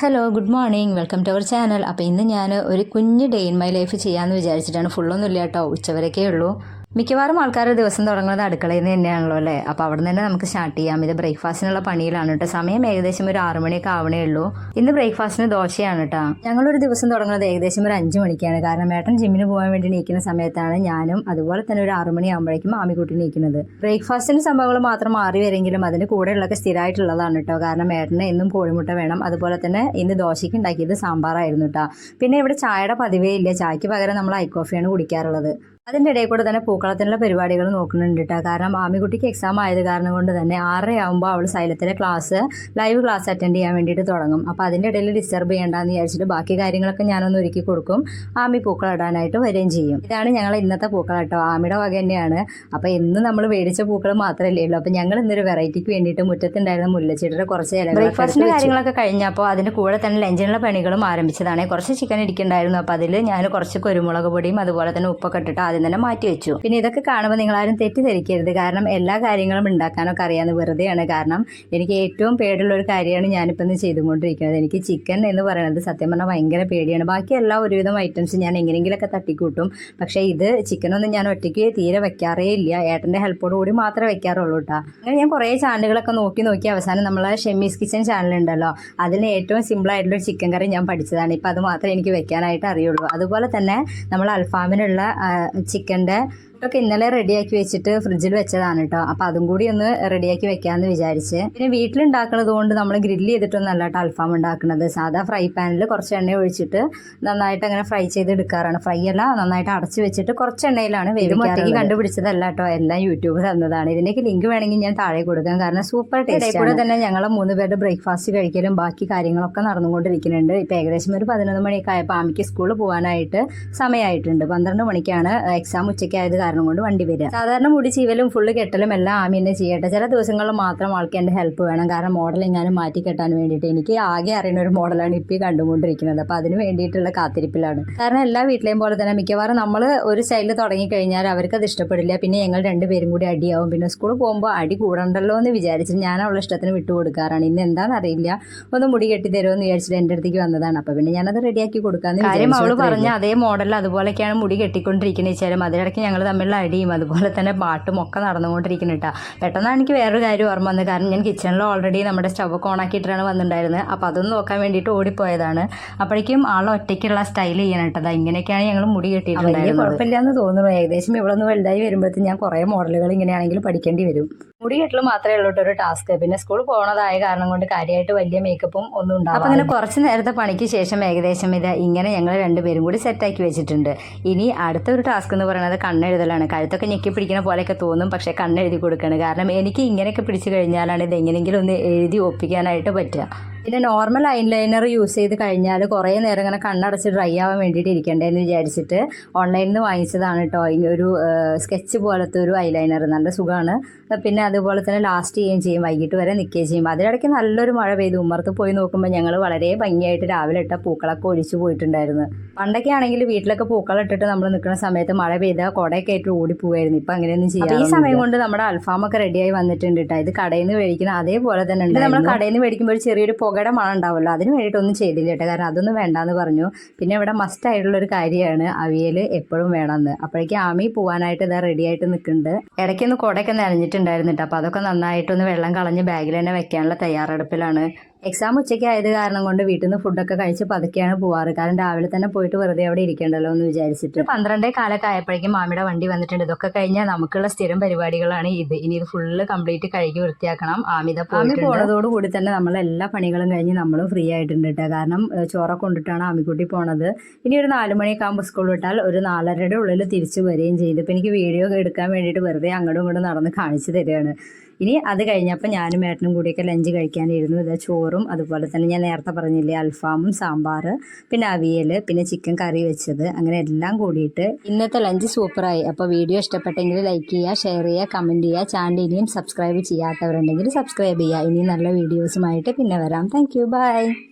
Hello good morning welcome to our channel അപ്പോൾ ഇന്ന് ഞാൻ ഒരു കുഞ്ഞ് ഡേ ഇൻ മൈ ലൈഫ് ചെയ്യാമെന്ന് വിചാരിച്ചിട്ടാണ്. ഫുള്ളൊന്നുമില്ല കേട്ടോ. ഉച്ചവരൊക്കെ ഉള്ളൂ. മിക്കവാറും ആൾക്കാർ ദിവസം തുടങ്ങുന്നത് അടുക്കളയിൽ നിന്ന് തന്നെയാണല്ലോ അല്ലേ? അപ്പോൾ അവിടെ നിന്ന് തന്നെ നമുക്ക് സ്റ്റാർട്ട് ചെയ്യാം. ഇത് ബ്രേക്ക്ഫാസ്റ്റിനുള്ള പണിയിലാണ് കേട്ടോ സമയം ഏകദേശം ഒരു ആറ് മണിയൊക്കെ ആവണേ ഉള്ളൂ. ഇന്ന് ബ്രേക്ക്ഫാസ്റ്റിന് ദോശയാണ് കേട്ടോ ഞങ്ങളൊരു ദിവസം തുടങ്ങുന്നത് ഏകദേശം ഒരു അഞ്ച് മണിക്കാണ്. കാരണം ഏട്ടൻ ജിമ്മിന് പോകാൻ വേണ്ടി നീക്കുന്ന സമയത്താണ് ഞാനും അതുപോലെ തന്നെ ഒരു ആറു മണി ആകുമ്പോഴേക്കും ആമിക്കുട്ടി നീക്കുന്നത് ബ്രേക്ക്ഫാസ്റ്റിന് സംഭവങ്ങൾ മാത്രം മാറി വരെങ്കിലും അതിന് കൂടെയുള്ളതൊക്കെ സ്ഥിരമായിട്ടുള്ളതാണ് കേട്ടോ കാരണം ഏട്ടന് എന്നും കോഴിമുട്ട വേണം. അതുപോലെ തന്നെ ഇന്ന് ദോശയ്ക്ക് ഉണ്ടാക്കിയത് സാമ്പാറായിരുന്നു കേട്ടോ പിന്നെ ഇവിടെ ചായയുടെ പതിവേ ഇല്ല. ചായക്ക് പകരം നമ്മൾ ഐ കോഫിയാണ് കുടിക്കാറുള്ളത്. അതിന്റെ ഇടയിൽ കൂടെ തന്നെ പൂക്കളത്തിനുള്ള പരിപാടികൾ നോക്കുന്നുണ്ട് കേട്ടോ കാരണം ആമിക്കുട്ടിക്ക് എക്സാം ആയത് കാരണം കൊണ്ട് തന്നെ ആറര ആകുമ്പോൾ അവൾ സൈലത്തിലെ ക്ലാസ് ലൈവ് ക്ലാസ് അറ്റൻഡ് ചെയ്യാൻ വേണ്ടിയിട്ട് തുടങ്ങും. അപ്പോൾ അതിന്റെ ഇടയിൽ ഡിസ്റ്റർബ് ചെയ്യേണ്ടെന്ന് വിചാരിച്ചിട്ട് ബാക്കി കാര്യങ്ങളൊക്കെ ഞാനൊന്ന് ഒരുക്കി കൊടുക്കും. ആമി പൂക്കൾ ഇടാനായിട്ട് വരികയും ചെയ്യും. ഇതാണ് ഞങ്ങൾ ഇന്നത്തെ പൂക്കൾ കേട്ടോ ആമിയുടെ വക തന്നെയാണ്. അപ്പോൾ എന്നും നമ്മൾ മേടിച്ച പൂക്കൾ മാത്രമല്ലേ ഉള്ളൂ. അപ്പോൾ ഞങ്ങൾ ഇന്നൊരു വെറൈറ്റിക്ക് വേണ്ടിയിട്ട് മുറ്റത്തുണ്ടായിരുന്ന മുല്ലച്ചെടിയുടെ കുറച്ച് ഇലകൾ ബ്രേക്ക്ഫാസ്റ്റിന്റെ കാര്യങ്ങളൊക്കെ കഴിഞ്ഞപ്പോൾ അതിന്റെ കൂടെ തന്നെ ലഞ്ചിനുള്ള പണികളും ആരംഭിച്ചതാണ്. കുറച്ച് ചിക്കൻ ഇരിക്കുന്നുണ്ടായിരുന്നു. അപ്പോൾ അതിൽ ഞാൻ കുറച്ച് കുരുമുളക് പൊടിയും അതുപോലെ തന്നെ ഉപ്പൊക്കെ ഇട്ടിട്ട് ആദ്യം തന്നെ മാറ്റി വെച്ചു. പിന്നെ ഇതൊക്കെ കാണുമ്പോൾ നിങ്ങൾ ആരും തെറ്റിദ്ധരിക്കരുത്. കാരണം എല്ലാ കാര്യങ്ങളും ഉണ്ടാക്കാനൊക്കെ അറിയാവുന്ന വെറുതെയാണ്. കാരണം എനിക്ക് ഏറ്റവും പേടിയുള്ള ഒരു കാര്യമാണ് ഞാനിപ്പോൾ ഇന്ന് ചെയ്തുകൊണ്ടിരിക്കുന്നത്. എനിക്ക് ചിക്കൻ എന്ന് പറയുന്നത് സത്യം പറഞ്ഞാൽ ഭയങ്കര പേടിയാണ്. ബാക്കി എല്ലാ ഒരുവിധം ഐറ്റംസ് ഞാൻ എങ്ങനെയെങ്കിലുമൊക്കെ തട്ടിക്കൂട്ടും. പക്ഷേ ഇത് ചിക്കനൊന്നും ഞാൻ ഒറ്റയ്ക്ക് തീരെ വെക്കാറേ ഇല്ല. ഏട്ടന്റെ ഹെൽപ്പോട് കൂടി മാത്രമേ വെക്കാറുള്ളൂ കേട്ടോ അങ്ങനെ ഞാൻ കുറേ ചാനലുകളൊക്കെ നോക്കി നോക്കി അവസാനം നമ്മൾ ഷെമ്മീസ് കിച്ചൻ ചാനൽ ഉണ്ടല്ലോ അതിന് ഏറ്റവും ഒരു ചിക്കൻ കറി ഞാൻ പഠിച്ചതാണ്. ഇപ്പം അത് മാത്രമേ എനിക്ക് വെക്കാനായിട്ട് അറിയുള്ളൂ. അതുപോലെ തന്നെ നമ്മൾ അൽഫാമിനുള്ള ചിക്കന്റെ ഒക്കെ ഇന്നലെ റെഡിയാക്കി വെച്ചിട്ട് ഫ്രിഡ്ജിൽ വെച്ചതാണ് കേട്ടോ അപ്പോൾ അതും കൂടി ഒന്ന് റെഡിയാക്കി വെക്കാമെന്ന് വിചാരിച്ച്. പിന്നെ വീട്ടിലുണ്ടാക്കുന്നത് കൊണ്ട് നമ്മൾ ഗ്രില്ല് ചെയ്തിട്ടൊന്നല്ല കേട്ടോ അൽഫാം ഉണ്ടാക്കുന്നത് സാധാ ഫ്രൈ പാനിൽ കുറച്ച് എണ്ണ ഒഴിച്ചിട്ട് നന്നായിട്ട് അങ്ങനെ ഫ്രൈ ചെയ്ത് എടുക്കാറാണ്. ഫ്രൈ അല്ല നന്നായിട്ട് അടച്ച് വെച്ചിട്ട് കുറച്ച് എണ്ണയിലാണ് വേവിക്കാറുള്ളത്. കണ്ടുപിടിച്ചതല്ല കേട്ടോ എല്ലാം യൂട്യൂബ് തന്നതാണ്. ഇതിന്റെയൊക്കെ ലിങ്ക് വേണമെങ്കിൽ ഞാൻ താഴെ കൊടുക്കാം. കാരണം സൂപ്പർ ടേസ്റ്റ് കൂടെ തന്നെ ഞങ്ങൾ മൂന്ന് പേരുടെ ബ്രേക്ക്ഫാസ്റ്റ് കഴിക്കലും ബാക്കി കാര്യങ്ങളൊക്കെ നടന്നുകൊണ്ടിരിക്കുന്നുണ്ട്. ഇപ്പോൾ ഏകദേശം ഒരു പതിനൊന്ന് മണിയൊക്കെ ആയപ്പോൾ ആമിക്ക് സ്കൂളിൽ പോകാനായിട്ട് സമയമായിട്ടുണ്ട് പന്ത്രണ്ട് മണിക്കാണ് എക്സാം ഉച്ചയ്ക്കായത് കാരണം കൊണ്ട് വണ്ടി വരിക. സാധാരണ മുടി ചീവലും ഫുള്ള് കെട്ടലും എല്ലാം ആമി തന്നെ ചെയ്യട്ടെ. ചില ദിവസങ്ങളിൽ മാത്രം ആൾക്ക് എന്റെ ഹെൽപ്പ് വേണം. കാരണം മോഡൽ എങ്ങാനും മാറ്റി കെട്ടാൻ വേണ്ടിയിട്ട് എനിക്ക് ആകെ അറിയുന്ന ഒരു മോഡലാണ് ഇപ്പോൾ കണ്ടുകൊണ്ടിരിക്കുന്നത്. അപ്പോൾ അതിന് വേണ്ടിയിട്ടുള്ള കാത്തിരിപ്പിലാണ്. കാരണം എല്ലാ വീട്ടിലെയും പോലെ തന്നെ മിക്കവാറും നമ്മൾ ഒരു സ്റ്റൈലിൽ തുടങ്ങിക്കഴിഞ്ഞാൽ അവർക്ക് അത് ഇഷ്ടപ്പെടില്ല. പിന്നെ ഞങ്ങൾ രണ്ടുപേരും കൂടി അടിയാവും. പിന്നെ സ്കൂളിൽ പോകുമ്പോൾ അടി കൂടണ്ടല്ലോ എന്ന് വിചാരിച്ചിട്ട് ഞാൻ അവളുടെ ഇഷ്ടത്തിന് വിട്ടു കൊടുക്കാറാണ്. ഇന്ന് എന്താണെന്ന് അറിയില്ല. ഒന്ന് മുടി കെട്ടി തരുമെന്ന് വിചാരിച്ചിട്ട് എന്റെ അടുത്തേക്ക് വന്നതാണ്. അപ്പോൾ പിന്നെ ഞാനത് റെഡിയാക്കി കൊടുക്കാമെന്ന് കാര്യം അവൾ പറഞ്ഞ അതേ മോഡൽ അതുപോലെയൊക്കെയാണ് മുടി കെട്ടിക്കൊണ്ടിരിക്കുന്നത്. വെച്ചാലും അതിനിടയ്ക്ക് ഞങ്ങൾ തമ്മിലുള്ള അടിയും അതുപോലെ തന്നെ പാട്ടും ഒക്കെ നടന്നുകൊണ്ടിരിക്കുന്നു കേട്ടോ. പെട്ടെന്നാണ് എനിക്ക് വേറൊരു കാര്യം ഓർമ്മ വന്നത്. കാരണം ഞാൻ കിച്ചണിൽ ഓൾറെഡി നമ്മുടെ സ്റ്റവ് ഒക്കെ ഓണാക്കിയിട്ടാണ് വന്നിട്ടുണ്ടായിരുന്നത്. അപ്പോൾ അതൊന്ന് നോക്കാൻ വേണ്ടിയിട്ട് ഓടിപ്പോയതാണ്. അപ്പോഴേക്കും ആൾ ഒറ്റയ്ക്കുള്ള സ്റ്റൈൽ ചെയ്യണം കേട്ടോ. ഇങ്ങനെയൊക്കെയാണ് ഞങ്ങൾ മുടി കെട്ടിയിട്ടുണ്ടായിരുന്നത്. കുഴപ്പമില്ലാന്ന് തോന്നുന്നു. ഏകദേശം ഇവിടെ നിന്ന് വലുതായി വരുമ്പോഴത്തേക്കും ഞാൻ കുറേ മോഡലുകൾ ഇങ്ങനെയാണെങ്കിൽ പഠിക്കേണ്ടി വരും. മുടി കെട്ടൽ മാത്രമേ ഉള്ളൂ ഒരു ടാസ്ക് പിന്നെ സ്കൂൾ പോകണതായ കാരണം കൊണ്ട് കാര്യമായിട്ട് വലിയ മേക്കപ്പും ഒന്നും ഉണ്ടാവും അപ്പം അങ്ങനെ കുറച്ച് നേരത്തെ പണിക്ക് ശേഷം ഏകദേശം ഇത് ഇങ്ങനെ ഞങ്ങൾ രണ്ടുപേരും കൂടി സെറ്റാക്കി വെച്ചിട്ടുണ്ട്. ഇനി അടുത്ത ഒരു ടാസ്ക് എന്ന് പറയുന്നത് കണ്ണെഴുതലാണ്. കഴുത്തൊക്കെ ഞെക്കി പിടിക്കുന്ന പോലെയൊക്കെ തോന്നും പക്ഷേ കണ്ണെഴുതി കൊടുക്കണം. കാരണം എനിക്ക് ഇങ്ങനെയൊക്കെ പിടിച്ചു കഴിഞ്ഞാലാണ് ഇത് എങ്ങനെയെങ്കിലും ഒന്ന് എഴുതി ഒപ്പിക്കാനായിട്ട് പറ്റുക. പിന്നെ നോർമൽ ഐലൈനർ യൂസ് ചെയ്ത് കഴിഞ്ഞാൽ കുറേ നേരം ഇങ്ങനെ കണ്ണടച്ച് ഡ്രൈ ആവാൻ വേണ്ടിയിട്ട് ഇരിക്കണ്ടേന്ന് വിചാരിച്ചിട്ട് ഓൺലൈനിൽ നിന്ന് വാങ്ങിച്ചതാണ് കേട്ടോ ഒരു സ്കെച്ച് പോലത്തെ ഒരു ഐലൈനർ നല്ല സുഖമാണ് പിന്നെ അതുപോലെ തന്നെ ലാസ്റ്റ് ചെയ്യുകയും ചെയ്യും. വൈകിട്ട് വരെ നിൽക്കുകയും ചെയ്യും. അതിനിടയ്ക്ക് നല്ലൊരു മഴ പെയ്തു. ഉമ്മർത്ത് പോയി നോക്കുമ്പോൾ ഞങ്ങൾ വളരെ ഭംഗിയായിട്ട് രാവിലെ ഇട്ട പൂക്കളൊക്കെ ഒഴിച്ചു പോയിട്ടുണ്ടായിരുന്നു. പണ്ടൊക്കെ ആണെങ്കിൽ വീട്ടിലൊക്കെ പൂക്കളം ഇട്ടിട്ട് നമ്മൾ നിൽക്കുന്ന സമയത്ത് മഴ പെയ്താൽ കുടയൊക്കെ ആയിട്ട് ഓടിപ്പോവായിരുന്നു ഇപ്പം അങ്ങനെയൊന്നും ചെയ്യാം ഈ സമയം കൊണ്ട് നമ്മുടെ അൽഫാമൊക്കെ റെഡിയായി വന്നിട്ടുണ്ട് കേട്ടോ ഇത് കടയിൽ നിന്ന് മേടിക്കുന്ന അതേപോലെ തന്നെ ഉണ്ട് നമ്മൾ കടയിൽ നിന്ന് മേടിക്കുമ്പോൾ ഒരു ചെറിയൊരു പുകയുടെ മണം ഉണ്ടാവുമല്ലോ അതിന് വേണ്ടിയിട്ടൊന്നും ചെയ്തില്ല കേട്ടോ. കാരണം അതൊന്നും വേണ്ടാന്ന് പറഞ്ഞു. പിന്നെ ഇവിടെ മസ്റ്റ് ആയിട്ടുള്ളൊരു കാര്യമാണ് അവിയൽ എപ്പോഴും വേണമെന്ന്. അപ്പോഴേക്കും ആമി പോകാനായിട്ട് ഇതാ റെഡി ആയിട്ട് നിൽക്കുന്നുണ്ട് ഇടയ്ക്കൊന്ന് കുടയൊക്കെ നനഞ്ഞിട്ടുണ്ടായിരുന്നു കേട്ടോ. അപ്പോൾ അതൊക്കെ നന്നായിട്ടൊന്ന് വെള്ളം കളഞ്ഞ് ബാഗിൽ തന്നെ വെക്കാനുള്ള തയ്യാറെടുപ്പിലാണ്. എക്സാം ഉച്ചയ്ക്ക് ആയത് കാരണം കൊണ്ട് വീട്ടിൽ നിന്ന് ഫുഡൊക്കെ കഴിച്ച് പതുക്കെയാണ് പോവാറ്. കാരണം രാവിലെ തന്നെ പോയിട്ട് വെറുതെ അവിടെ ഇരിക്കണ്ടല്ലോ എന്ന് വിചാരിച്ചിട്ട്. പന്ത്രണ്ടേ കാലൊക്കെ ആയപ്പോഴേക്കും മാമിയുടെ വണ്ടി വന്നിട്ടുണ്ട്. ഇതൊക്കെ കഴിഞ്ഞാൽ നമുക്കുള്ള സ്ഥിരം പരിപാടികളാണ് ഇത്. ഇനി ഇത് ഫുള്ള് കംപ്ലീറ്റ് കഴുകി വൃത്തിയാക്കണം. ആമിത ആമി പോണതോട് കൂടി തന്നെ നമ്മൾ എല്ലാ പണികളും കഴിഞ്ഞ് നമ്മളും ഫ്രീ ആയിട്ടുണ്ട് കേട്ടോ കാരണം ചോറ കൊണ്ടിട്ടാണ് ആമിക്കുട്ടി പോണത്. ഇനി ഒരു നാല് മണിയൊക്കെ ആകുമ്പോൾ സ്കൂൾ വിട്ടാൽ ഒരു നാലരയുടെ ഉള്ളിൽ തിരിച്ചു വരികയും ചെയ്തു. ഇപ്പം എനിക്ക് വീഡിയോ എടുക്കാൻ വേണ്ടിയിട്ട് വെറുതെ അങ്ങോട്ടും ഇങ്ങോട്ടും നടന്ന് കാണിച്ചു തരികയാണ്. ഇനി അത് കഴിഞ്ഞപ്പോൾ ഞാനും ഏട്ടനും കൂടിയൊക്കെ ലഞ്ച് കഴിക്കാനിരുന്നു. ഇത് ചോറും അതുപോലെ തന്നെ ഞാൻ നേരത്തെ പറഞ്ഞില്ലേ അൽഫാമും സാമ്പാർ പിന്നെ അവിയൽ പിന്നെ ചിക്കൻ കറി വെച്ചത്. അങ്ങനെ എല്ലാം കൂടിയിട്ട് ഇന്നത്തെ ലഞ്ച് സൂപ്പറായി. അപ്പോൾ വീഡിയോ ഇഷ്ടപ്പെട്ടെങ്കിൽ ലൈക്ക് ചെയ്യുക ഷെയർ ചെയ്യുക കമന്റ് ചെയ്യുക. ചാനൽ ഇനിയും സബ്സ്ക്രൈബ് ചെയ്യാത്തവരുണ്ടെങ്കിൽ സബ്സ്ക്രൈബ് ചെയ്യുക. ഇനി നല്ല വീഡിയോസുമായിട്ട് പിന്നെ വരാം. Thank bye